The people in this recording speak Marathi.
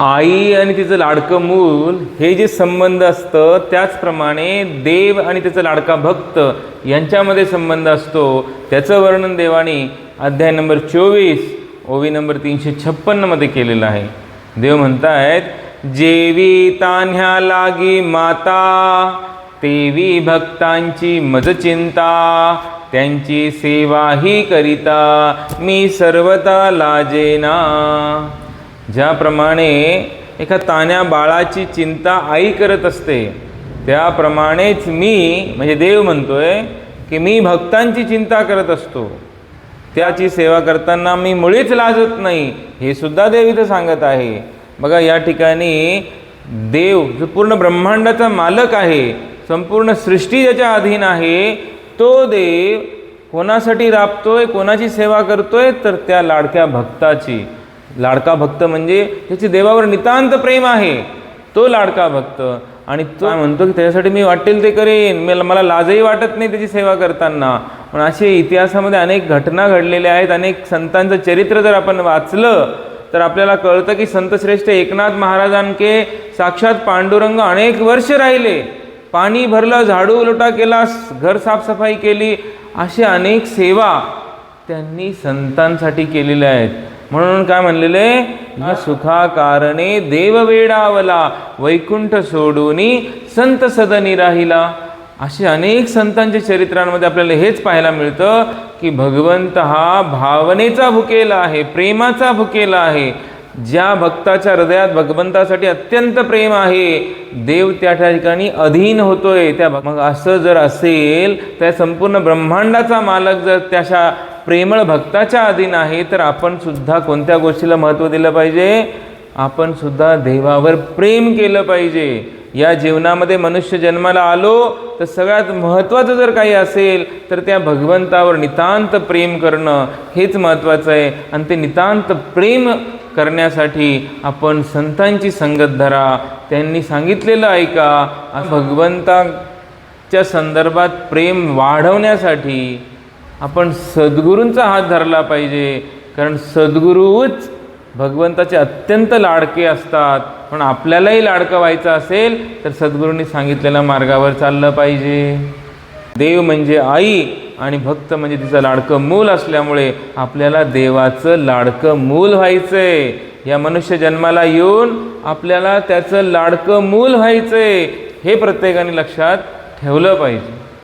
आई आणि तिचं लाडकं मूल हे जे संबंध असतं त्याचप्रमाणे देव आणि त्याचा लाडका भक्त यांच्यामध्ये संबंध असतो. त्याचं वर्णन देवाने अध्याय नंबर चोवीस ओवी नंबर तीनशे छप्पन्नमध्ये केलेलं आहे. देव म्हणतायत जेवी तान्ह्या लागी माता तेवी भक्तांची मज चिंता त्यांची सेवाही करिता मी सर्वता लाजेना. ज्याप्रमाणे एका तान्या बाळाची चिंता आई करत असते त्याप्रमाणेच मी म्हणजे देव म्हणतोय की मी भक्तांची चिंता करत असतो. त्याची सेवा करताना मी मुळीच लाजत नाही हे सुद्धा देव इथं सांगत आहे. बघा या ठिकाणी देव जो पूर्ण ब्रह्मांडाचा मालक आहे संपूर्ण सृष्टी ज्याच्या अधीन आहे तो देव कोणासाठी राबतोय कोणाची सेवा करतोय तर त्या लाडक्या भक्ताची. लाडका भक्त म्हणजे त्याची देवावर नितांत प्रेम आहे तो लाडका भक्त. आणि तो काय म्हणतो की त्याच्यासाठी मी वाटेल ते करेन. मला मला लाजही वाटत नाही त्याची सेवा करताना. पण असे इतिहासामध्ये अनेक घटना घडलेल्या आहेत. अनेक संतांचं चरित्र जर आपण वाचलं तर आपल्याला कळतं की संतश्रेष्ठ एकनाथ महाराजांके साक्षात पांडुरंग अनेक वर्ष राहिले. पाणी भरलं झाडू लोटा केला घर साफसफाई केली. असे अनेक सेवा त्यांनी संतांसाठी केलेल्या आहेत. म्हणून काय म्हणलेले? या सुखा कारणे देव वेडावला वैकुंठ सोडूनी संत सदनी राहिला. असे अनेक संतांच्या चरित्रांमध्ये आपल्याला हेच पाहायला मिळतं की भगवंत हा भावनेचा भुकेला आहे प्रेमाचा भुकेला आहे. ज्या भक्ताच्या हृदयात भगवंतासाठी अत्यंत प्रेम आहे देव त्या ठिकाणी अधीन होतोय. त्या मग असं जर असेल तर संपूर्ण ब्रह्मांडाचा मालक जर त्याच्या प्रेमळ भक्ताच्या अधीन आहे तर आपण सुद्धा कोणत्या गोष्टीला महत्त्व दिलं पाहिजे? आपण सुद्धा देवावर प्रेम केलं पाहिजे. या जीवनामध्ये मनुष्य जन्माला आलो तर सगळ्यात महत्त्वाचं जर काही असेल तर त्या भगवंतावर नितांत प्रेम करणं हेच महत्त्वाचं आहे. आणि ते नितांत प्रेम करण्यासाठी आपण संतांची संगत धरा. त्यांनी सांगितलेलं ऐका भगवंताच्या संदर्भात प्रेम वाढवण्यासाठी आपण सद्गुरूंचा हात धरला पाहिजे. कारण सद्गुरूच भगवंताचे अत्यंत लाडके असतात. पण आपल्यालाही लाडकं व्हायचं असेल तर सद्गुरूंनी सांगितलेल्या मार्गावर चाललं पाहिजे. देव म्हणजे आई आणि भक्त म्हणजे तिचं लाडकं मूल असल्यामुळे आपल्याला देवाचं लाडकं मूल व्हायचं आहे या मनुष्य जन्माला येऊन आपल्याला त्याचं लाडकं मूल व्हायचं आहे हे प्रत्येकाने लक्षात ठेवलं पाहिजे.